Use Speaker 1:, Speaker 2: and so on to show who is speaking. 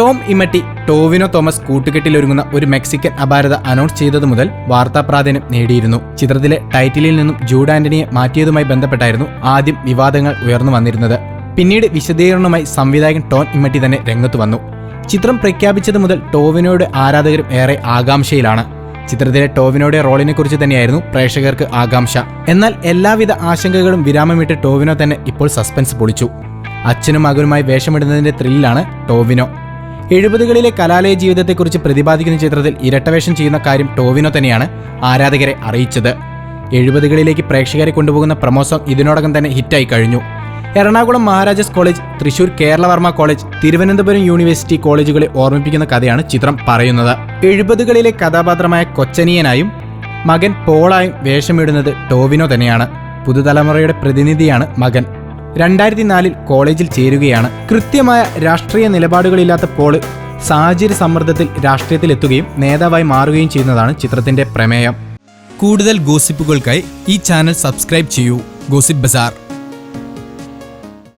Speaker 1: Tom Emmatty Tovino Thomas കൂട്ടുകെട്ടിലൊരുങ്ങുന്ന Oru Mexican അപാരത announce ചെയ്തതു മുതൽ വാർത്താ പ്രാധാന്യം നേടിയിരുന്നു. ചിത്രത്തിലെ ടൈറ്റിലിൽ നിന്നും ജൂഡ് ആന്റണിയെ മാറ്റിയതുമായി ബന്ധപ്പെട്ടായിരുന്നു ആദ്യം വിവാദങ്ങൾ ഉയർന്നു വന്നിരുന്നത്. പിന്നീട് വിശദീകരണവുമായി സംവിധായകൻ ടോം ഇമ്മറ്റി തന്നെ രംഗത്ത് വന്നു. ചിത്രം പ്രഖ്യാപിച്ചത് മുതൽ ടോവിനോയുടെ ആരാധകരും ഏറെ ആകാംക്ഷയിലാണ്. ചിത്രത്തിലെ ടോവിനോയുടെ റോളിനെ കുറിച്ച് തന്നെയായിരുന്നു പ്രേക്ഷകർക്ക് ആകാംക്ഷ. എന്നാൽ എല്ലാവിധ ആശങ്കകളും വിരാമമിട്ട് ടോവിനോ തന്നെ ഇപ്പോൾ സസ്പെൻസ് പൊളിച്ചു. അച്ഛനും മകനുമായി വേഷമിടുന്നതിന്റെ ത്രില്ലാണ് ടോവിനോ. എഴുപതുകളിലെ കലാലയ ജീവിതത്തെക്കുറിച്ച് പ്രതിപാദിക്കുന്ന ചിത്രത്തിൽ ഇരട്ടവേഷം ചെയ്യുന്ന കാര്യം ടോവിനോ തന്നെയാണ് ആരാധകരെ അറിയിച്ചത്. എഴുപതുകളിലേക്ക് പ്രേക്ഷകരെ കൊണ്ടുപോകുന്ന പ്രമോസം ഇതിനോടകം തന്നെ ഹിറ്റായി കഴിഞ്ഞു. Ernakulam Maharajas college Thrissur Keralavarma college Thiruvananthapuram university കോളേജുകളെ ഓർമ്മിപ്പിക്കുന്ന കഥയാണ് ചിത്രം പറയുന്നത്. എഴുപതുകളിലെ കഥാപാത്രമായ കൊച്ചനിയനായും മകൻ പോളായും വേഷമിടുന്നത് ടോവിനോ തന്നെയാണ്. പുതുതലമുറയുടെ പ്രതിനിധിയാണ് മകൻ. രണ്ടായിരത്തി നാലിൽ കോളേജിൽ ചേരുകയാണ്. കൃത്യമായ രാഷ്ട്രീയ നിലപാടുകളില്ലാത്ത പോൾ സാഹചര്യ സമ്മർദ്ദത്തിൽ രാഷ്ട്രീയത്തിലെത്തുകയും നേതാവായി മാറുകയും ചെയ്യുന്നതാണ് ചിത്രത്തിന്റെ പ്രമേയം. കൂടുതൽ ഗോസിപ്പുകൾക്കായി ഈ ചാനൽ സബ്സ്ക്രൈബ് ചെയ്യൂ. ഗോസിപ്പ് ബസാർ.